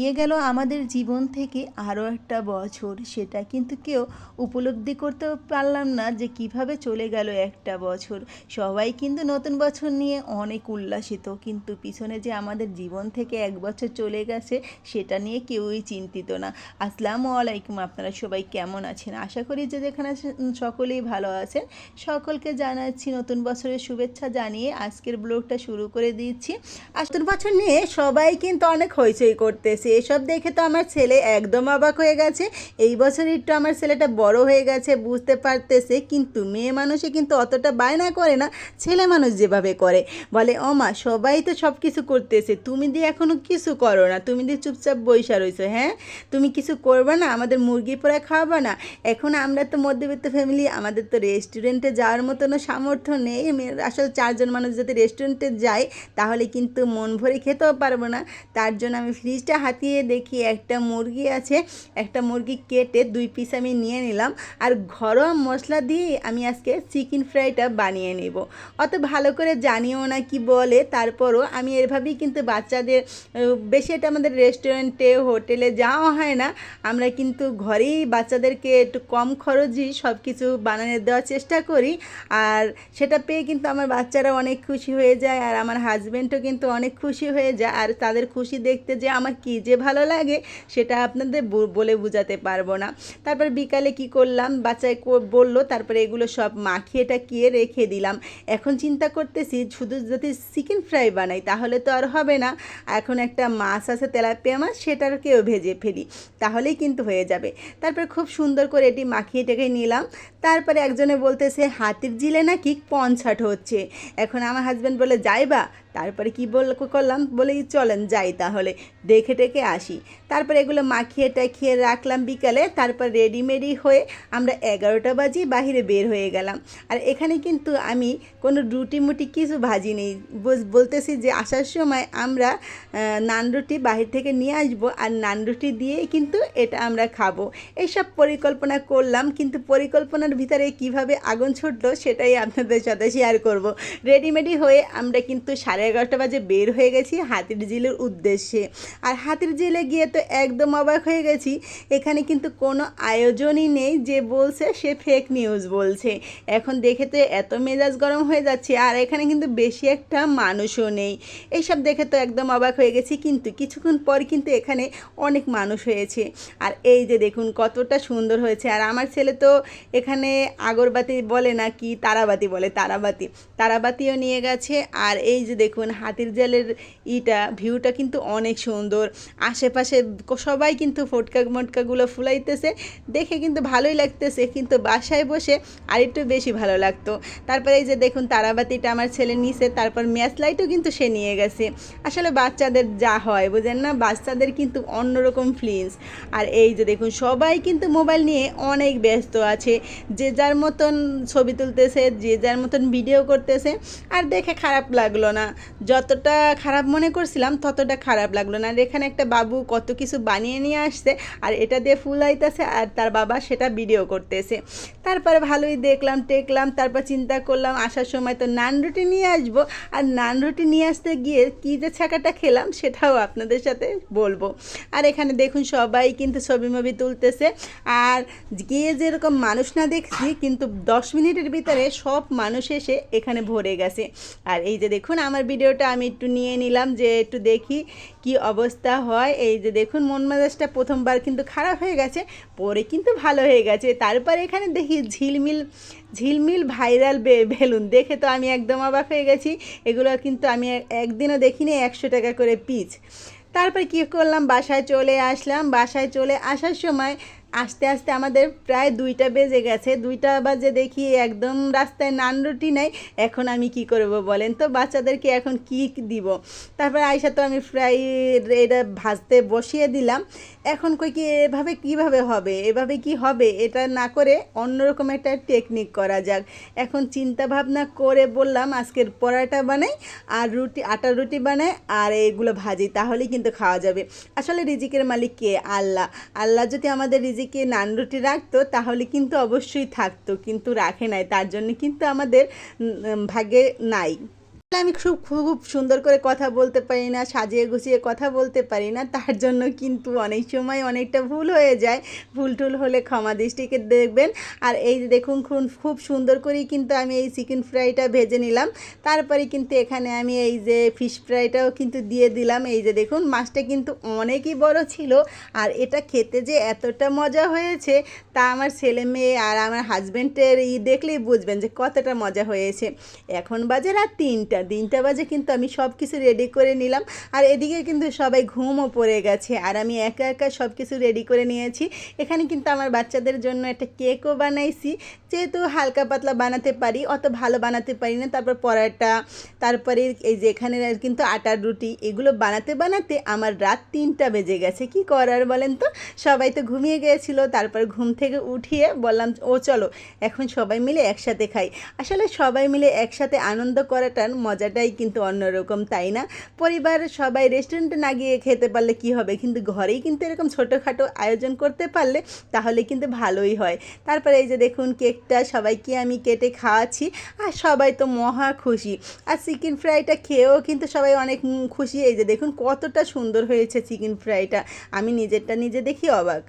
নিয়ে গেল আমাদের জীবন থেকে আরও একটা বছর, সেটা কিন্তু কেউ উপলব্ধি করতে পারলাম না যে কীভাবে চলে গেল একটা বছর। সবাই কিন্তু নতুন বছর নিয়ে অনেক উল্লাসিত, কিন্তু পিছনে যে আমাদের জীবন থেকে এক বছর চলে গেছে, সেটা নিয়ে কেউই চিন্তিত না। আসসালামু আলাইকুম, আপনারা সবাই কেমন আছেন? আশা করি যে যেখানে সকলেই ভালো আছেন। সকলকে জানাচ্ছি নতুন বছরের শুভেচ্ছা জানিয়ে আজকের ব্লগটা শুরু করে দিচ্ছি। নতুন বছর নিয়ে সবাই কিন্তু অনেক হইচই করতেছে। এসব দেখে তো আমার ছেলে একদম অবাক হয়ে গেছে। এই বছর একটু আমার ছেলেটা বড় হয়ে গেছে, বুঝতে পারতেছে। কিন্তু মেয়ে মানুষে কিন্তু অতটা বায়না করে না, ছেলে মানুষ যেভাবে করে। বলে অমা সবাই তো সব কিছু করতেছে। তুমি দিয়ে এখনও কিছু করো না। তুমি দিয়ে চুপচাপ বৈশা রয়েছো হ্যাঁ? তুমি কিছু করবে না? আমাদের মুরগি পোড়া খাওয়াবে না? এখন আমরা তো মধ্যবিত্ত ফ্যামিলি আমাদের তো রেস্টুরেন্টে যাওয়ার মতনও সামর্থ্য নেই। আসলে চারজন মানুষ যদি রেস্টুরেন্টে যায়, তাহলে কিন্তু মন ভরে খেতেও পারব না। তার জন্য আমি ফ্রিজটা হাতিয়ে দেখি একটা মুরগি আছে, একটা মুরগি কেটে দুই পিস আমি নিয়ে নিলাম। আর ঘরোয়া মশলা দিয়ে আমি আজকে চিকেন ফ্রাইটা বানিয়ে নেব। অত ভালো করে জানিও না কি বলে, তারপরও আমি এভাবেই কিন্তু বাচ্চাদের বেশি এটা আমাদের রেস্টুরেন্টে হোটেলে যাওয়া হয় না। আমরা কিন্তু ঘরেই বাচ্চাদেরকে একটু কম খরচই সব কিছু বানিয়ে দেওয়ার চেষ্টা করি। আর সেটা পেয়ে কিন্তু আমার বাচ্চারা অনেক খুশি হয়ে যায়, আর আমার হাজব্যান্ডও কিন্তু অনেক খুশি হয়ে যায়, আর তাদের খুশি দেখতে যে আমার কী যে ভালো লাগে সেটা আপনাদের বলে বোঝাতে পারব না। তারপর বিকালে কি করলাম? বাচ্চায় বলল, তারপরে এগুলো সব মাখিয়ে টাকিয়ে রেখে দিলাম। এখন চিন্তা করতেছি, শুধু যদি চিকেন ফ্রাই বানাই তাহলে তো আর হবে না। এখন একটা মাছ আছে, তেলাপিয়া মাছ সেটাকেও ভেজে ফেলি, তাহলেই কিন্তু হয়ে যাবে। তারপরে খুব সুন্দর করে এটি মাখিয়ে টেকে নিলাম। তারপরে একজনে বলতেছে, হাতির জিলে নাকি পঞ্চাট হচ্ছে? এখন আমার হাজব্যান্ড বলে, যাইবা তারপরে কি বল করলাম? বলে চলেন যাই তাহলে। দেখে টেকে আসি। তারপরে এগুলো মাখিয়ে টাখিয়ে রাখলাম বিকালে। তারপর রেডিমেডি হয়ে আমরা এগারোটা বাজি বাহিরে বের হয়ে গেলাম। আর এখানে কিন্তু আমি কোনো রুটি মুটি কিছু ভাজি নেই। বলতেছি যে, আসার সময় আমরা নান রুটি বাহির থেকে নিয়ে আসব আর নান রুটি দিয়েই কিন্তু এটা আমরা খাব। এইসব পরিকল্পনা করলাম কিন্তু পরিকল্পনার ভিতরে কীভাবে আগুন ছুটলো সেটাই আপনাদের সাথে শেয়ার করব। রেডিমেডি হয়ে আমরা কিন্তু সাড়ে এগারোটা বাজে বের হয়ে গেছি হাতির ঝিলের উদ্দেশ্যে। আর হাতির ঝিলে গিয়ে তো একদম অবাক হয়ে গেছি। এখানে কিন্তু কোনো আয়োজনই নেই, যে বলছে সে ফেক নিউজ বলছে। এখন দেখে তো এত মেজাজ গরম হয়ে যাচ্ছে, আর এখানে কিন্তু বেশি একটা মানুষও নেই। এইসব দেখে তো একদম অবাক হয়ে গেছি, কিন্তু কিছুক্ষণ পর কিন্তু এখানে অনেক মানুষ হয়েছে। আর এই যে দেখুন কতটা সুন্দর হয়েছে। আর আমার ছেলে তো এখানে আগরবাতি বলে না কি তারাবাতি বলে, তারাবাতি। তারাবাতিও নিয়ে গেছে। আর এই যে দেখুন হাতির জালের ইটা, ভিউটা কিন্তু অনেক সুন্দর। আশেপাশে সবাই কিন্তু ফটকা মটকাগুলো ফুলাইতেছে। দেখে কিন্তু ভালোই লাগতেছে, কিন্তু বাসায় বসে আর একটু বেশি ভালো লাগতো। তারপরে এই যে দেখুন তারাবাতিটা আমার ছেলে নিছে, তারপর ম্যাচ লাইটও কিন্তু সে নিয়ে গেছে। আসলে বাচ্চাদের যা হয়, বুঝেন না? বাচ্চাদের কিন্তু অন্যরকম ফিলিংস আর এই যে দেখুন, সবাই কিন্তু মোবাইল নিয়ে অনেক ব্যস্ত আছে। যে যার মতন ছবি তুলতেছে, যে যার মতন ভিডিও করতেছে, আর দেখে খারাপ লাগল না। যতটা খারাপ মনে করছিলাম, ততটা খারাপ লাগল না। আর এখানে একটা বাবু কত কিছু বানিয়ে নিয়ে আসছে, আর এটা দিয়ে ফুল আইতেছে, আর তার বাবা সেটা ভিডিও করতেছে। তারপরে ভালোই দেখলাম, টেকলাম, তারপর চিন্তা করলাম, আসার সময় তো নান রুটি নিয়ে আসব। আর নান রুটি নিয়ে আসতে গিয়ে কী যে ছাকাটা খেলাম, সেটাও আপনাদের সাথে বলব। আর এখানে দেখুন, সবাই কিন্তু ছবি মবি তুলতেছে। আর গিয়ে যেরকম মানুষ না দেখছি, কিন্তু দশ মিনিটের ভিতরে সব মানুষ এসে এখানে ভরে গেছে। আর এই যে দেখুন, আমার ভিডিওটা আমি একটু নিয়ে নিলাম যে একটু দেখি কি অবস্থা হয়। এই যে দেখুন, মন মেজাজটা প্রথমবার কিন্তু খারাপ হয়ে গেছে, পরে কিন্তু ভালো হয়ে গেছে। তারপরে এখানে দেখি ঝিলমিল ঝিলমিল ভাইরাল বেলুন। দেখে তো আমি একদম অবাক হয়ে গেছি। এগুলো কিন্তু আমি এক- একদিনও দেখিনি, একশো টাকা করে পিচ। তারপর কী করলাম? বাসায় চলে আসলাম। বাসায় চলে আসার সময় আস্তে আস্তে আমাদের প্রায় দুইটা বেজে গেছে। দুইটা বাজে দেখি একদম রাস্তায় নান রুটি নাই। এখন আমি কি করব বলেন তো? বাচ্চাদেরকে এখন কি দিব? তারপর আইসা তো আমি ফ্রাই এটা ভাজতে বসিয়ে দিলাম। এখন কই কি এভাবে কীভাবে হবে? এভাবে কি হবে? এটা না করে অন্যরকম একটা টেকনিক করা যাক। এখন চিন্তা ভাবনা করে বললাম আজকের পরাটা বানাই, আর রুটি, আটার রুটি বানাই, আর এগুলো ভাজি, তাহলেই কিন্তু খাওয়া যাবে। আসলে রিজিকের মালিক কে? আল্লাহ। আল্লাহ যদি আমাদের রিজিকে নান রুটি রাখতো, তাহলে কিন্তু অবশ্যই থাকতো, কিন্তু রাখে নাই। তার জন্য কিন্তু আমাদের ভাগ্যে নাই। আমি খুব খুব সুন্দর করে কথা বলতে পারি না, সাজিয়ে গুছিয়ে কথা বলতে পারি না, তার জন্য কিন্তু অনেক সময় অনেকটা ভুল হয়ে যায়। ভুল টুল হলে ক্ষমা দৃষ্টিকে দেখবেন। আর এই দেখুন খুব সুন্দর করেই কিন্তু আমি এই চিকেন ফ্রাইটা ভেজে নিলাম। তারপরে কিন্তু এখানে আমি এই যে ফিশ ফ্রাইটাও কিন্তু দিয়ে দিলাম। এই যে দেখুন, মাছটা কিন্তু অনেকই বড় ছিল। আর এটা খেতে যে এতটা মজা হয়েছে, তা আমার ছেলে মেয়ে আর আমার হাজব্যান্ডের ই দেখলেই বুঝবেন যে কতটা মজা হয়েছে। এখন বাজে রাত তিনটা। তিনটা বাজে কিন্তু আমি সব কিছু রেডি করে নিলাম। আর এদিকে কিন্তু সবাই ঘুমও পড়ে গেছে। আর আমি একা একা সব কিছু রেডি করে নিয়েছি। এখানে কিন্তু আমার বাচ্চাদের জন্য একটা কেকও বানাইছি। যেহেতু হালকা পাতলা বানাতে পারি, অত ভালো বানাতে পারি না। তারপর পরাটা, তারপরে এই যে এখানে কিন্তু আটার রুটি, এগুলো বানাতে বানাতে আমার রাত তিনটা বেজে গেছে। কি করার বলেন তো? সবাই তো ঘুমিয়ে গিয়েছিল তারপর ঘুম থেকে উঠিয়ে বললাম, ও চলো, এখন সবাই মিলে একসাথে খাই। আসলে সবাই মিলে একসাথে আনন্দ করাটার মজাটাই কিন্তু অন্যরকম, তাই না? পরিবার, সবাই রেস্টুরেন্টে না গিয়ে খেতে পারলে কি হবে? কিন্তু ঘরেই কিন্তু এরকম ছোটোখাটো আয়োজন করতে পারলে তাহলে কিন্তু ভালোই হয়। তারপরে এই যে দেখুন কেকটা সবাইকে আমি কেটে খাওয়াচ্ছি, আর সবাই তো মহা খুশি। আর চিকেন ফ্রাইটা খেয়েও কিন্তু সবাই অনেক খুশি। এই যে দেখুন কতটা সুন্দর হয়েছে চিকেন ফ্রাইটা আমি নিজেরটা নিজে দেখি অবাক।